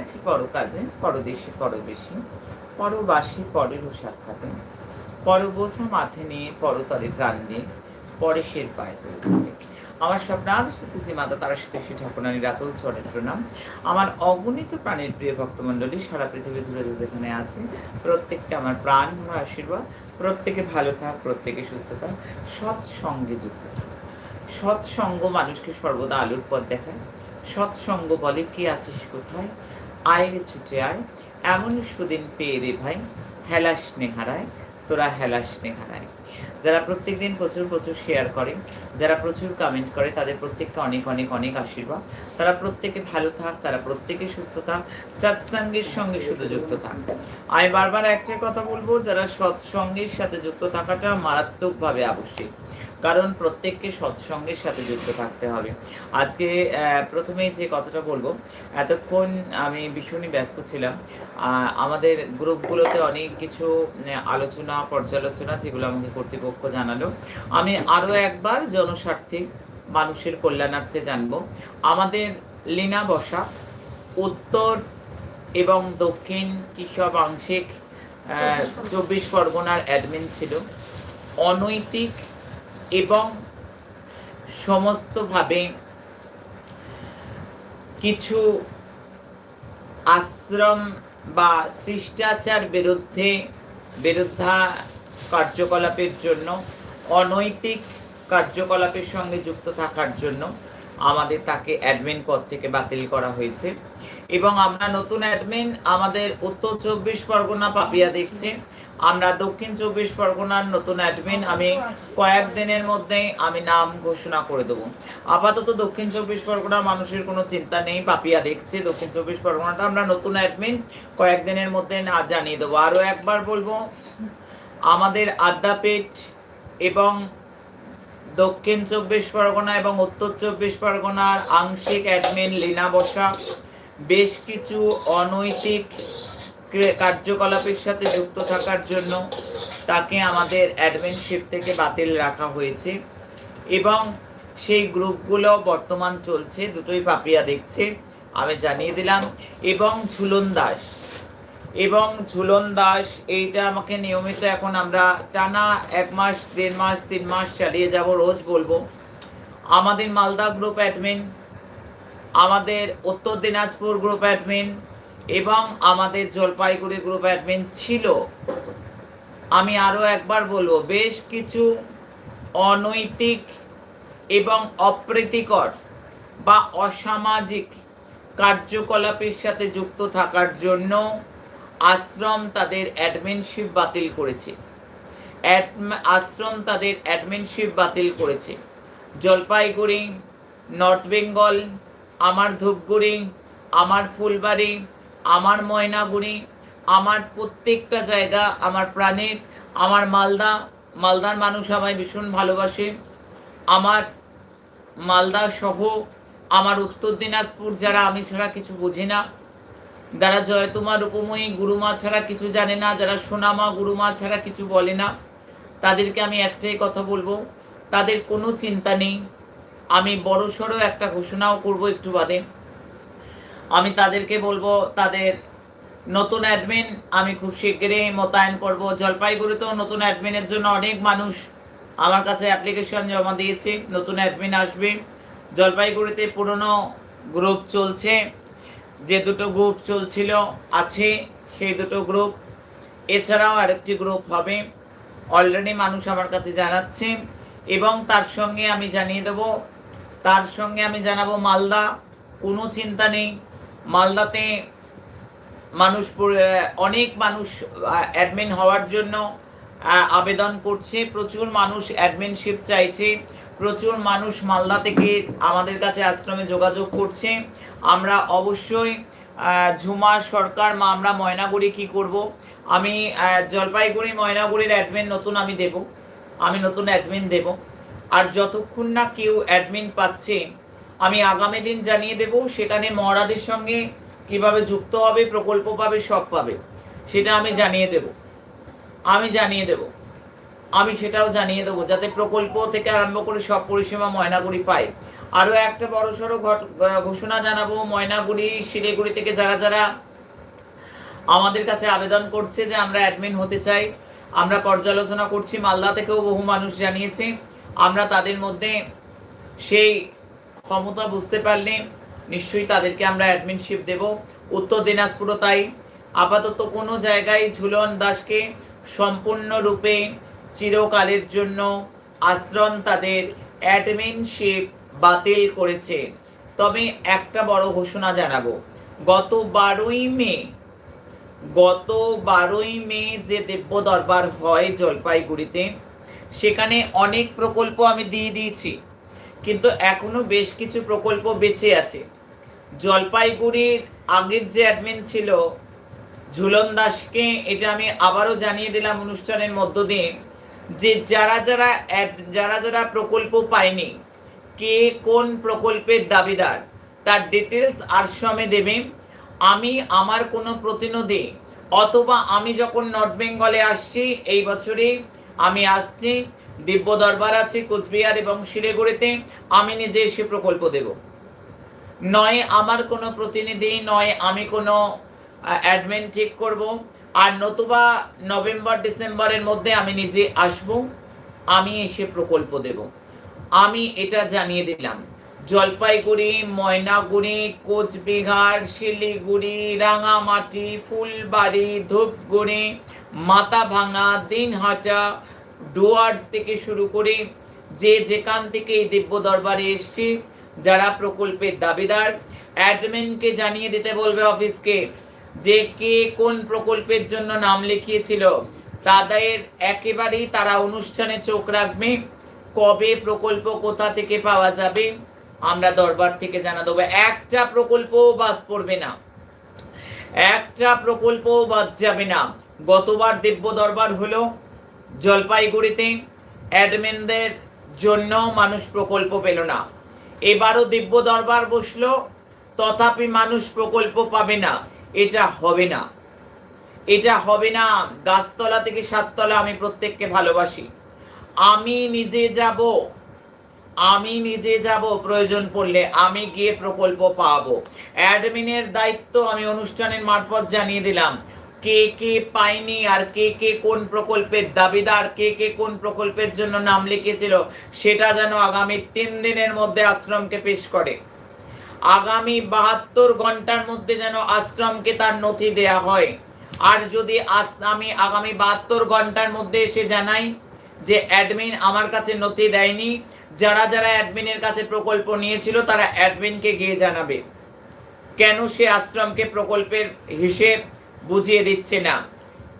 গেছি পরকাজে পরদেশে পরবেশী পরবাসী পরেরও সাক্ষাতে পরবোঝা মাথে নিয়ে পরতরে প্রাণ দিয়ে পরেশের পায়ে আমার স্বপ্নাদ শ্রী মাতা তারা সতীশী ঠাকুরানী রাতুল চরের প্রণাম। আমার অগণিত প্রাণের প্রিয় ভক্তমণ্ডলী, সারা পৃথিবী যে যেখানে আছে, প্রত্যেককে আমার প্রাণ ভরা আশীর্বাদ। প্রত্যেকে ভালো থাক, প্রত্যেকে সুস্থ থাক, সৎসঙ্গে যুক্ত থাক। সৎসঙ্গ মানুষকে সর্বদা আলোর পথ দেখায়। সৎসঙ্গ বলে কে আছিস কোথায়? আয় রে ছুটে আয়। এমন সুদিন পেয়ে রে ভাই, হেলাস নেহারায়, তোরা হেলাস নেহারায়। যারা প্রত্যেকদিন প্রচুর প্রচুর শেয়ার করে, যারা প্রচুর কমেন্ট করে, তাদের প্রত্যেককে অনেক অনেক অনেক আশীর্বাদ। তারা প্রত্যেকে ভালো থাক, তারা প্রত্যেকে সুস্থ থাক, সৎসঙ্গের সঙ্গে শুধু যুক্ত থাক। আমি বারবার একটাই কথা বলব, যারা সৎসঙ্গের সাথে যুক্ত থাকাটা মারাত্মকভাবে আবশ্যিক। কারণ প্রত্যেককে সৎসঙ্গের সাথে যুক্ত থাকতে হবে। আজকে প্রথমেই যে কথাটা বলব এতক্ষণ আমি ভীষণই ব্যস্ত ছিলাম। আমাদের গ্রুপগুলোতে অনেক কিছু আলোচনা পর্যালোচনা যেগুলো আমাকে কর্তৃপক্ষ জানালো। আমি আরও একবার জনস্বার্থে মানুষের কল্যাণার্থে জানব। আমাদের লীনা বসা উত্তর এবং দক্ষিণ কৃষক আংশিক চব্বিশ পরগনার অ্যাডমিন ছিল। অনৈতিক এবং সমস্তভাবে কিছু আশ্রম বা শিষ্টাচার বিরুদ্ধে বিরুদ্ধা কার্যকলাপের জন্য, অনৈতিক কার্যকলাপের সঙ্গে যুক্ত থাকার জন্য আমাদের তাকে অ্যাডমিন পদ থেকে বাতিল করা হয়েছে। এবং আমরা নতুন অ্যাডমিন আমাদের উত্তর চব্বিশ পরগনা পাপিয়া দেখছে। আমরা দক্ষিণ চব্বিশ পরগনার নতুন অ্যাডমিন আমি কয়েক দিনের মধ্যেই আমি নাম ঘোষণা করে দেবো। আপাতত দক্ষিণ চব্বিশ পরগনা মানুষের কোনো চিন্তা নেই পাপিয়া দেখছে দক্ষিণ চব্বিশ পরগনাটা আমরা নতুন অ্যাডমিন কয়েকদিনের মধ্যে না জানিয়ে দেবো। আরও একবার বলব আমাদের আদ্যাপীঠ এবং দক্ষিণ চব্বিশ পরগনা এবং উত্তর চব্বিশ পরগনার আংশিক অ্যাডমিন লীনা বসা বেশ কিছু অনৈতিক কার্যকলাপের সাথে যুক্ত থাকার জন্য তাকে আমাদের অ্যাডমিনশিপ থেকে বাতিল রাখা হয়েছে এবং সেই গ্রুপগুলো বর্তমান চলছে, দুটোই পাপিয়া দেখছে, আমি জানিয়ে দিলাম। এবং ঝুলন দাস, এবং ঝুলন দাস, এইটা আমাকে নিয়মিত এখন আমরা টানা এক মাস, দেড় মাস, তিন মাস চালিয়ে যাব, রোজ বলব। আমাদের মালদা গ্রুপ অ্যাডমিন আমাদের উত্তর দিনাজপুর গ্রুপ অ্যাডমিন এবং আমাদের জলপাইগুড়ি গ্রুপ অ্যাডমিন ছিল। আমি আরও একবার বলব, বেশ কিছু অনৈতিক এবং অপ্রীতিকর বা অসামাজিক কার্যকলাপের সাথে যুক্ত থাকার জন্য আশ্রম তাদের অ্যাডমিনশিপ বাতিল করেছে। আশ্রম তাদের অ্যাডমিনশিপ বাতিল করেছে। জলপাইগুড়ি, নর্থ বেঙ্গল, আমার ধূপগুড়ি, আমার ফুলবাড়ি আমার ময়নাগুড়ি, আমার প্রত্যেকটা জায়গা, আমার প্রাণের আমার মালদা, মালদার মানুষ আমায় ভীষণ ভালোবাসে। আমার মালদা সহ আমার উত্তর দিনাজপুর যারা আমি ছাড়া কিছু বুঝি না, যারা জয়তুমা রূপময়ী গুরুমা ছাড়া কিছু জানে না, যারা সোনামা, গুরুমা ছাড়া কিছু বলে না, তাদেরকে আমি একটাই কথা বলব, তাদের কোনো চিন্তা নেই। আমি বড় সড়ো একটা ঘোষণাও করব একটু বাদে। আমি তাদেরকে বলব, তাদের নতুন অ্যাডমিন আমি খুব শিগগিরই মোতায়েন করব। জলপাইগুড়িতেও নতুন অ্যাডমিনের জন্য অনেক মানুষ আমার কাছে অ্যাপ্লিকেশন জমা দিয়েছে, নতুন অ্যাডমিন আসবে। জলপাইগুড়িতে পুরনো গ্রুপ চলছে, যে দুটো গ্রুপ চলছিল, আছে সেই দুটো গ্রুপ এছাড়াও আরেকটি গ্রুপ হবে অলরেডি মানুষ আমার কাছে জানাচ্ছে, এবং তার সঙ্গে আমি জানিয়ে দেব, তার সঙ্গে আমি জানাব মালদা, কোনো চিন্তা নেই। মালদাতে মানুষ অনেক মানুষ অ্যাডমিন হওয়ার জন্য আবেদন করছে। প্রচুর মানুষ অ্যাডমিনশিপ চাইছে। প্রচুর মানুষ মালদা থেকে আমাদের কাছে আশ্রমে যোগাযোগ করছে। আমরা অবশ্যই ঝুমা সরকার মা আমরা ময়নাগুড়ি কি করব? আমি জলপাইগুড়ি ময়নাগুড়ির অ্যাডমিন নতুন আমি দেব। আমি নতুন অ্যাডমিন দেব। আর যতক্ষণ না কেউ অ্যাডমিন পাচ্ছে আমি আগামী দিন জানিয়ে দেব, সেখানে মহারাজের সঙ্গে কীভাবে যুক্ত হবে, প্রকল্প পাবে, সব পাবে, সেটা আমি জানিয়ে দেব। আমি জানিয়ে দেব। আমি সেটাও জানিয়ে দেবো, যাতে প্রকল্প থেকে আরম্ভ করে সব পরিষেবা ময়নাগুড়ি পায়। আরও একটা বড়সড় ঘট ঘোষণা জানাব, ময়নাগুড়ি, শিলিগুড়ি থেকে যারা যারা আমাদের কাছে আবেদন করছে যে আমরা অ্যাডমিন হতে চাই, আমরা পর্যালোচনা করছি, মালদা থেকেও বহু মানুষ জানিয়েছে, আমরা তাদের মধ্যে সেই ক্ষমতা বুঝতে পারলে নিশ্চয়ই তাদেরকে আমরা অ্যাডমিনশিপ দেব। উত্তর দিনাজপুরও তাই। আপাতত কোনো জায়গায় ঝুলন দাসকে সম্পূর্ণরূপে চিরকালের জন্য আশ্রম তাদের অ্যাডমিনশিপ বাতিল করেছে। তবে একটা বড় ঘোষণা জানাব। গত বারোই মে, গত বারোই মে যে দিব্য দরবার হয় জলপাইগুড়িতে, সেখানে অনেক প্রকল্প আমি দিয়ে দিয়েছি। কিন্তু এখনও বেশ কিছু প্রকল্প বেঁচে আছে। জলপাইগুড়ির আগের যে অ্যাডমিন ছিল, ঝুলন দাসকে এটা আমি আবারও জানিয়ে দিলাম অনুষ্ঠানের মধ্য দিয়ে, যে যারা যারা যারা যারা প্রকল্প পায়নি, কে কোন প্রকল্পের দাবিদার, তার ডিটেলস আর আশ্রমে দেবে। আমি আমার কোনো প্রতিনিধি, অথবা আমি যখন নর্থ বেঙ্গলে আসছি, এই বছরই আমি আসছি দিব্য দরবার আছে কোচবিহার এবং শিলিগুড়িতে। আমি নিজে এসে প্রকল্প দেব। নয়, আমার কোনো প্রতিনিধি, নয়, আমি কোনো অ্যাডমিন ঠিক করব। আর নতুবা নভেম্বর, ডিসেম্বরের মধ্যে আমি নিজে আসব। আমি এসে প্রকল্প দেব। আমি এটা জানিয়ে দিলাম। জলপাইগুড়ি, ময়নাগুড়ি, কোচবিহার, শিলিগুড়ি, রাঙামাটি, ফুলবাড়ি, ধূপগুড়ি মাথাভাঙা দিনহাটা ডুয়ার্স থেকে শুরু করে যে যেখান থেকে এই দিব্য দরবারে এসছি, যারা প্রকল্পের দাবিদার, অ্যাডমিনকে জানিয়ে দিতে বলবে অফিসকে যে কে কোন প্রকল্পের জন্য নাম লিখিয়েছিল। তাদের একেবারেই তারা অনুষ্ঠানে চোখ রাখবে, কবে প্রকল্প কোথা থেকে পাওয়া যাবে, আমরা দরবার থেকে জানা দেবো। একটা প্রকল্প বাদ পড়বে না। একটা প্রকল্প বাদ যাবে না। গতবার দিব্য দরবার হলো জলপাইগুড়িতে অ্যাডমিনদের জন্য মানুষ প্রকল্প পেল না। এবারও দিব্য দরবার বসল, তথাপি মানুষ প্রকল্প পাবে না। এটা হবে না। এটা হবে না। গাছতলা থেকে সাততলা আমি প্রত্যেককে ভালোবাসি। আমি নিজে যাব। আমি নিজে যাব, প্রয়োজন পড়লে আমি গিয়ে প্রকল্প পাবো। অ্যাডমিনের দায়িত্ব আমি অনুষ্ঠানের মারফত জানিয়ে দিলাম। কে কে পায়নি আর কে কে কোন প্রকল্পের দাবিদার, কে কে কোন প্রকল্পের জন্য নাম লিখেছিল, সেটা যেন আগামী তিন দিনের মধ্যে আশ্রমকে পেশ করে। আগামী বাহাত্তর ঘণ্টার মধ্যে যেন আশ্রমকে তার নথি দেয়া হয়। আর যদি আমি আগামী বাহাত্তর ঘণ্টার মধ্যে এসে জানাই যে অ্যাডমিন আমার কাছে নথি দেয়নি, যারা যারা অ্যাডমিনের কাছে প্রকল্প নিয়েছিল তারা অ্যাডমিনকে গিয়ে জানাবে। কেন সে আশ্রমকে প্রকল্পের হিসেব বুঝিয়ে দিচ্ছে না।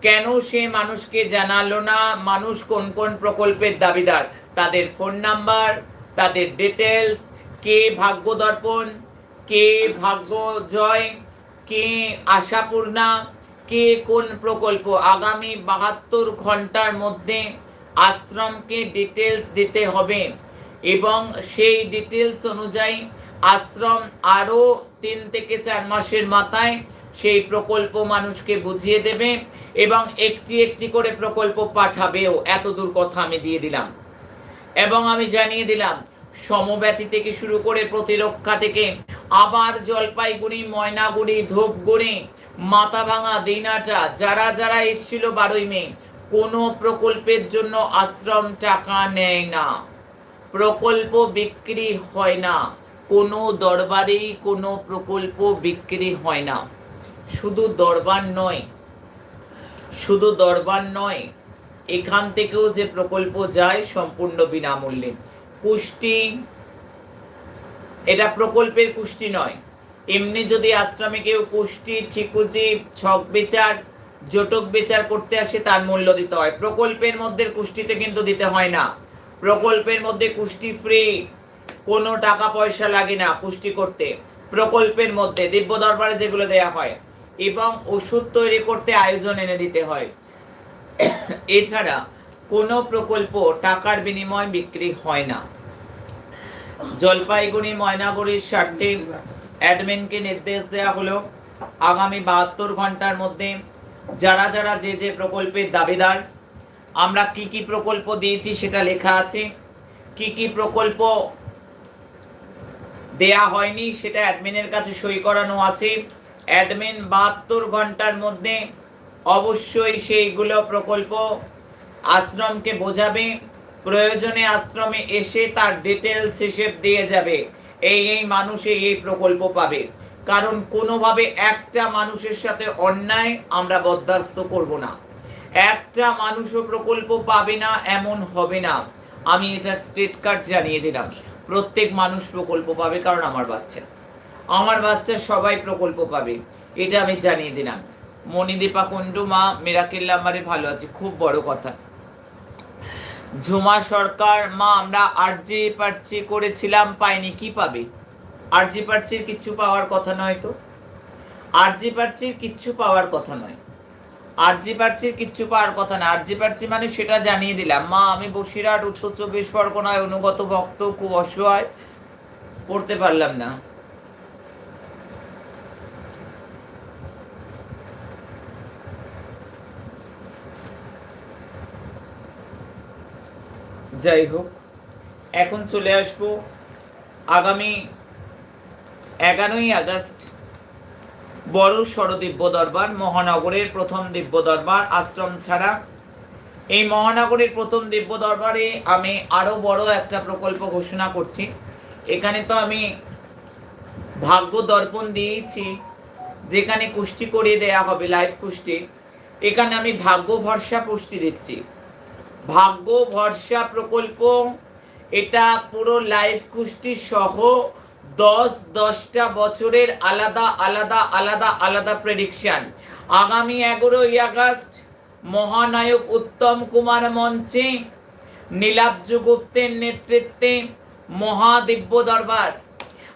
কেন সে মানুষকে জানালো না? মানুষ কোন কোন প্রকল্পের দাবিদার? তাদের ফোন নাম্বার তাদের ডিটেলস কে ভাগ্য দর্পণ, কে ভাগ্য জয়, কে আশাপূর্ণা, কে কোন প্রকল্প? আগামী বাহাত্তর ঘণ্টার মধ্যে আশ্রমকে ডিটেলস দিতে হবে এবং সেই ডিটেলস অনুযায়ী আশ্রম আরও তিন থেকে চার মাসের মাথায় সেই প্রকল্প মানুষকে বুঝিয়ে দেবে এবং একটি একটি করে প্রকল্প পাঠাবেও। এত দূর কথা আমি দিয়ে দিলাম। এবং আমি জানিয়ে দিলাম, সমব্যাতি থেকে শুরু করে প্রতিরক্ষা থেকে আবার জলপাইগুড়ি, ময়নাগুড়ি, ধূপগুড়ি, মাথাভাঙা, দিনাটা, যারা যারা এসেছিল বারোই মে, কোনো প্রকল্পের জন্য আশ্রম টাকা নেয় না। প্রকল্প বিক্রি হয় না। কোনো দরবারেই কোনো প্রকল্প বিক্রি হয় না। শুধু দরবার নয়, শুধু দরবার নয়, এখান থেকেও যে প্রকল্প যায় সম্পূর্ণ বিনামূল্যে। কুষ্টি, এটা প্রকল্পের কুষ্টি নয়। এমনি যদি আশ্রমে কেউ কুষ্টি ঠিকুজি ছক বিচার, জটক বিচার করতে আসে, তার মূল্য দিতে হয়। প্রকল্পের মধ্যে কুষ্টিতে কিন্তু দিতে হয় না। প্রকল্পের মধ্যে কুষ্টি ফ্রি কোনো টাকা পয়সা লাগে না পুষ্টি করতে। প্রকল্পের মধ্যে, দিব্য দরবারে যেগুলো দেয়া হয়। এবং ওষুধ তৈরি করতে আয়োজন এনে দিতে হয়। এছাড়া কোনো প্রকল্প টাকার বিনিময় বিক্রি হয় না। জলপাইগুড়ি, ময়নাগুড়ির স্বার্থে অ্যাডমিনকে নির্দেশ দেওয়া হলো, আগামী বাহাত্তর ঘণ্টার মধ্যে যারা যারা যে যে প্রকল্পের দাবিদার, আমরা কি কি প্রকল্প দিয়েছি সেটা লেখা আছে। কি কি প্রকল্প দেয়া হয়নি সেটা অ্যাডমিনের কাছে সই করানো আছে। অ্যাডমিন বাহাত্তর ঘণ্টার মধ্যে অবশ্যই সেইগুলো প্রকল্প আশ্রমকে বোঝাবে, প্রয়োজনে আশ্রমে এসে তার ডিটেলস হিসেব দিয়ে যাবে। এই এই মানুষ এই প্রকল্প পাবে। কারণ কোনোভাবে একটা মানুষের সাথে অন্যায় আমরা বরদাস্ত করব না। একটা মানুষও প্রকল্প পাবে না, এমন হবে না। আমি এটার স্টেট কার্ড জানিয়ে দিলাম। প্রত্যেক মানুষ প্রকল্প পাবে কারণ আমার বাচ্চা। আমার বাচ্চা সবাই প্রকল্প পাবে। এটা আমি জানিয়ে দিলাম। মণিদীপা কুণ্ডু, মা মেরাকেল্লা আমারে ভালো আছে। খুব বড় কথা। ঝুমা সরকার, মা, আমরা আরজি পার্চি করেছিলাম, পাইনি, কি পাবে? আরজি পার্চির কিচ্ছু পাওয়ার কথা নয় তো? আরজি পার্চির কিচ্ছু পাওয়ার কথা নয়। আরজি পার্চির কিচ্ছু পাওয়ার কথা না। আরজি পার্চি মানে সেটা জানিয়ে দিলাম। মা, আমি বসিরহাট, উত্তর চব্বিশ পরগনায় অনুগত ভক্ত, খুব অসহায়। পড়তে পারলাম না। যাই হোক, এখন চলে আসব আগামী এগারোই আগস্ট বড় দিব্য দরবার, মহানগরের প্রথম দিব্য দরবার, আশ্রম ছাড়া। এই মহানগরের প্রথম দিব্য দরবারে আমি আরও বড় একটা প্রকল্প ঘোষণা করছি। এখানে তো আমি ভাগ্য দর্পণ দিয়েছি, যেখানে কুষ্টি করে দেয়া হবে লাইভ কুষ্টি। এখানে আমি ভাগ্য ভরসা পুষ্টি দিচ্ছি। ভাগ্য, ভরসা, প্রকল্প, এটা পুরো লাইফ কুষ্টি সহ দশ, দশটা বছরের আলাদা আলাদা আলাদা আলাদা প্রেডিকশন আগামী এগারোই আগস্ট, মহানায়ক উত্তম কুমার মঞ্চে নীলাব্জ গুপ্তের নেতৃত্বে মহাদিব্য দরবার।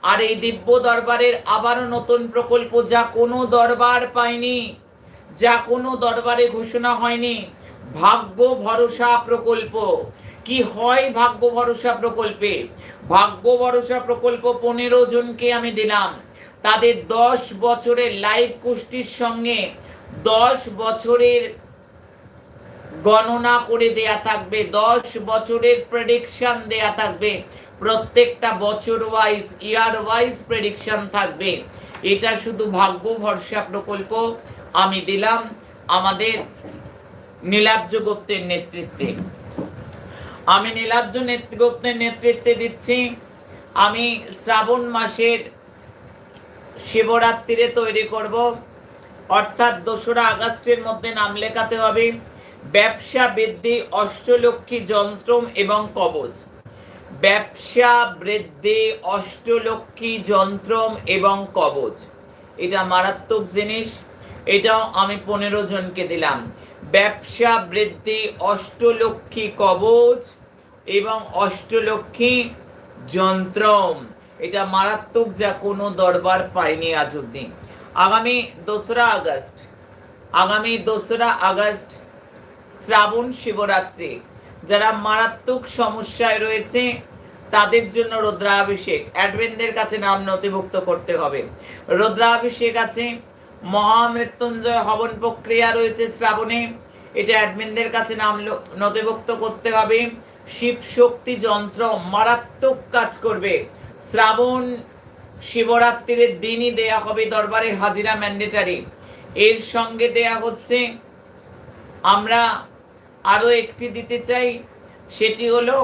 আর এই দিব্য দরবারের আবারও নতুন প্রকল্প যা কোনো দরবার পায়নি, যা কোনো দরবারে ঘোষণা হয়নি। ভাগ্য ভরসা প্রকল্প। কি হয় ভাগ্য ভরসা প্রকল্পে? ভাগ্য ভরসা প্রকল্প পনেরো জনকে আমি দিলাম। তাদের দশ বছরের লাইফ কুষ্টির সঙ্গে দশ বছরের গণনা করে দেয়া থাকবে, দশ বছরের প্রেডিকশন দেয়া থাকবে। প্রত্যেকটা বছর ওয়াইজ ইয়ার ওয়াইজ প্রেডিকশন থাকবে। এটা শুধু ভাগ্য ভরসা প্রকল্প আমি দিলাম। আমাদের নীলাব্জ গুপ্তের নেতৃত্বে। আমি নীলাব্জ গুপ্তের নেতৃত্বে দিচ্ছি। আমি শ্রাবণ মাসের শিবরাত্রিরে তৈরি করব। অর্থাৎ দোসরা আগস্টের মধ্যে নাম লেখাতে হবে, ব্যবসা বৃদ্ধি, অষ্টলক্ষ্মী যন্ত্রম এবং কবচ ব্যবসা বৃদ্ধি, অষ্টলক্ষ্মী যন্ত্রম এবং কবচ এটা মারাত্মক জিনিস। এটাও আমি পনেরো জনকে দিলাম। ব্যবসা বৃদ্ধি, অষ্টলক্ষ্মী কবচ এবং অষ্টলক্ষ্মী যন্ত্রম। এটা মারাত্মক যা কোনো দরবার পায়নি আজ অব্দি আগামী দোসরা আগস্ট, আগামী দোসরা আগস্ট শ্রাবণ শিবরাত্রি। যারা মারাত্মক সমস্যায় রয়েছে, তাদের জন্য রুদ্রাভিষেক। অ্যাডভেনদের কাছে নাম নথিভুক্ত করতে হবে। রুদ্রাভিষেক আছে মহামৃত্যুঞ্জয় হবন প্রক্রিয়া রয়েছে শ্রাবণে। এটা অ্যাডমিনদের কাছে নাম নথিভুক্ত করতে হবে। শিব শক্তি যন্ত্র মারাত্মক কাজ করবে। শ্রাবণ শিবরাত্রির দিনই দেয়া হবে দরবারে হাজিরা ম্যান্ডেটারি। এর সঙ্গে দেয়া হচ্ছে, আমরা আরও একটি দিতে চাই, সেটি হলো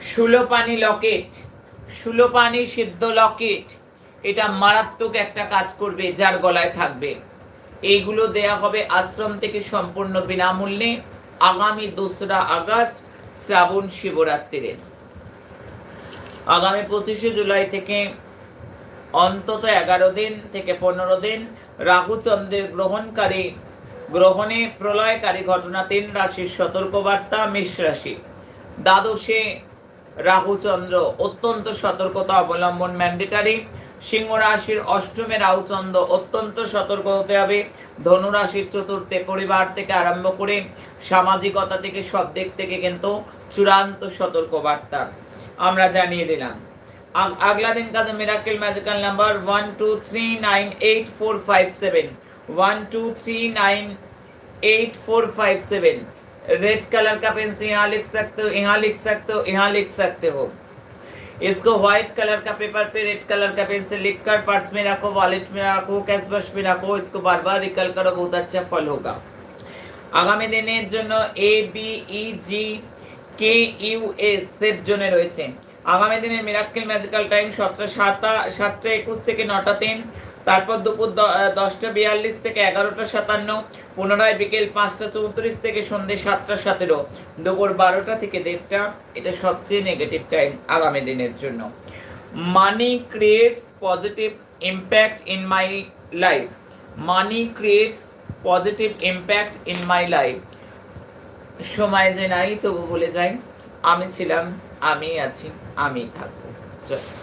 সুলোপানি লকেট। সুলোপানি সিদ্ধ লকেট। এটা মারাত্মক একটা কাজ করবে, যার গলায় থাকবে। এইগুলো দেয়া হবে আশ্রম থেকে সম্পূর্ণ বিনামূল্যে আগামী দোসরা আগস্ট শ্রাবণ শিবরাত্রিরে। আগামী পঁচিশে জুলাই থেকে অন্তত এগারো দিন থেকে পনেরো দিন রাহুচন্দ্রের গ্রহণকারী, গ্রহণে প্রলয়কারী ঘটনা তিন রাশির সতর্কবার্তা, মেষ রাশি। দ্বাদশে রাহুচন্দ্র অত্যন্ত সতর্কতা অবলম্বন ম্যান্ডেটারি সিংহ রাশির অষ্টমে রাহুচন্দ্র অত্যন্ত সতর্ক হতে হবে ধনুরাশির চতুর্থে পরিবার থেকে আরম্ভ করে সামাজিকতা থেকে সব দিক থেকে কিন্তু চূড়ান্ত সতর্ক বার্তা আমরা জানিয়ে দিলাম আগলা দিন का miracle magical number one two three nine eight four five seven one two three nine eight four five seven red colour का पेन से यहाँ लिख सकते हो यहाँ लिख सकते हो यहाँ लिख सकते हो इसको व्हाइट कलर का पेपर पे रेड कलर का पेंसिल लिखकर पर्स में रखो वॉलेट में रखो कैश बस में रखो इसको बार बार रिकल करो बहुत अच्छा फल होगा আগামী দিনের জন্য A B E G K U S safe জোনে রয়েছে আগামী দিনের মিরাক্কেল ম্যাজিক্যাল টাইম সতেরো সাতা সাতটা একুশ থেকে নটা তিন তারপর দুপুর দশটা বিয়াল্লিশ থেকে এগারোটা সাতান্ন, পুনরায় বিকেল পাঁচটা চৌত্রিশ থেকে সন্ধ্যে সাতটা সতেরো, দুপুর বারোটা থেকে দেড়টা, এটা সবচেয়ে নেগেটিভ টাইম আগামী দিনের জন্য। Money creates positive impact in my life money creates positive impact in my life সময় যে নাই তবু বলে যাই। আমি ছিলাম, আমি আছি, আমি থাকব। চল।